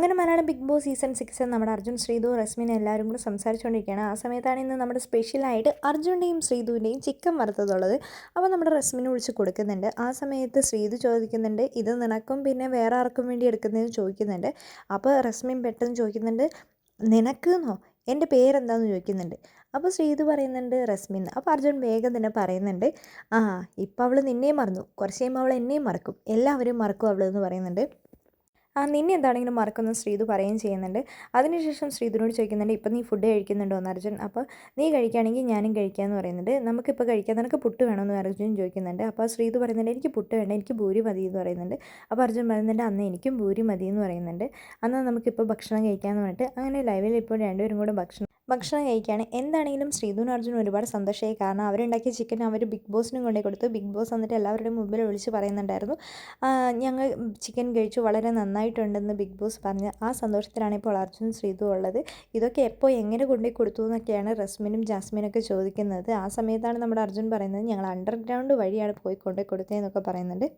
അങ്ങനെ Malayalam Bigg Boss season six നമ്മുടെ അർജുൻ ശ്രീധു റസ്മിൻ എല്ലാവരും കൂടെ സംസാരിച്ചുകൊണ്ടിരിക്കുകയാണ്. ആ സമയത്താണ് ഇന്ന് നമ്മുടെ സ്പെഷ്യലായിട്ട് അർജുന്റെയും ശ്രീതുവിന്റെയും ചിക്കൻ വറുത്തതുള്ളത്. അപ്പോൾ നമ്മുടെ റസ്മിനെ വിളിച്ച് കൊടുക്കുന്നുണ്ട്. ആ സമയത്ത് ശ്രീധു ചോദിക്കുന്നുണ്ട് ഇത് നിനക്കും പിന്നെ വേറെ ആർക്കും വേണ്ടി എടുക്കുന്നതെന്ന് ചോദിക്കുന്നുണ്ട്. അപ്പോൾ റസ്മിൻ പെട്ടെന്ന് ചോദിക്കുന്നുണ്ട് നിനക്ക് എന്നോ എന്റെ പേരെന്താന്ന് ചോദിക്കുന്നുണ്ട്. അപ്പോൾ ശ്രീതു പറയുന്നുണ്ട് റസ്മിൻ. അപ്പോൾ അർജുൻ വേഗം തന്നെ പറയുന്നുണ്ട് ആ ഇപ്പോൾ അവൾ നിന്നെയും മറന്നു. കുറച്ച് കഴിയുമ്പോൾ അവൾ എന്നെയും മറക്കും. എല്ലാവരും മറക്കും അവൾ എന്ന് പറയുന്നുണ്ട്. ആ നിന്നെ എന്താണെങ്കിലും മറക്കുന്ന ശ്രീതു പറയുകയും ചെയ്യുന്നുണ്ട്. അതിനുശേഷം ശ്രീതുനോട് ചോദിക്കുന്നുണ്ട് ഇപ്പം നീ ഫുഡ് കഴിക്കുന്നുണ്ടോ? എന്ന് അർജുൻ അപ്പോൾ നീ കഴിക്കുകയാണെങ്കിൽ ഞാനും കഴിക്കാമെന്ന് പറയുന്നുണ്ട്. നമുക്കിപ്പോൾ കഴിക്കാൻ നിനക്ക് പുട്ട് വേണമെന്ന് അർജുൻ ചോദിക്കുന്നുണ്ട്. അപ്പോൾ ശ്രീതു പറയുന്നുണ്ട് എനിക്ക് പുട്ട് വേണ്ട എനിക്ക് ഭൂരി മതി എന്ന് പറയുന്നുണ്ട്. അപ്പോൾ അർജുൻ പറയുന്നുണ്ട് അന്ന് എനിക്കും ഭൂരി മതി എന്ന് പറയുന്നുണ്ട്. അന്ന് നമുക്കിപ്പോൾ ഭക്ഷണം കഴിക്കാമെന്ന് പറഞ്ഞിട്ട് അങ്ങനെ ലൈവിൽ ഇപ്പോൾ രണ്ടുപേരും കൂടെ ഭക്ഷണം ഭക്ഷണം കഴിക്കുകയാണ്. എന്താണെങ്കിലും ശ്രീധുൻ അർജുൻ ഒരുപാട് സന്തോഷമായി. കാരണം അവരുണ്ടാക്കിയ ചിക്കൻ അവർ ബിഗ് ബോസിനും കൊണ്ടേ കൊടുത്തു. ബിഗ് ബോസ് വന്നിട്ട് എല്ലാവരുടെയും മുമ്പിൽ വിളിച്ച് പറയുന്നുണ്ടായിരുന്നു. ഞങ്ങൾ ചിക്കൻ കഴിച്ചു. വളരെ നന്നായിട്ടുണ്ടെന്ന് ബിഗ് ബോസ് പറഞ്ഞ്. ആ സന്തോഷത്തിലാണ് ഇപ്പോൾ അർജുൻ ശ്രീധു ഉള്ളത്. ഇതൊക്കെ എപ്പോൾ എങ്ങനെ കൊണ്ടുപോയി കൊടുത്തു എന്നൊക്കെയാണ് റസ്മിനും ജാസ്മിനൊക്കെ ചോദിക്കുന്നത്. ആ സമയത്താണ് നമ്മുടെ അർജുൻ പറയുന്നത്. ഞങ്ങൾ അണ്ടർഗ്രൗണ്ട് വഴിയാണ് പോയി കൊണ്ടുപോയി കൊടുത്തതെന്നൊക്കെ പറയുന്നുണ്ട്.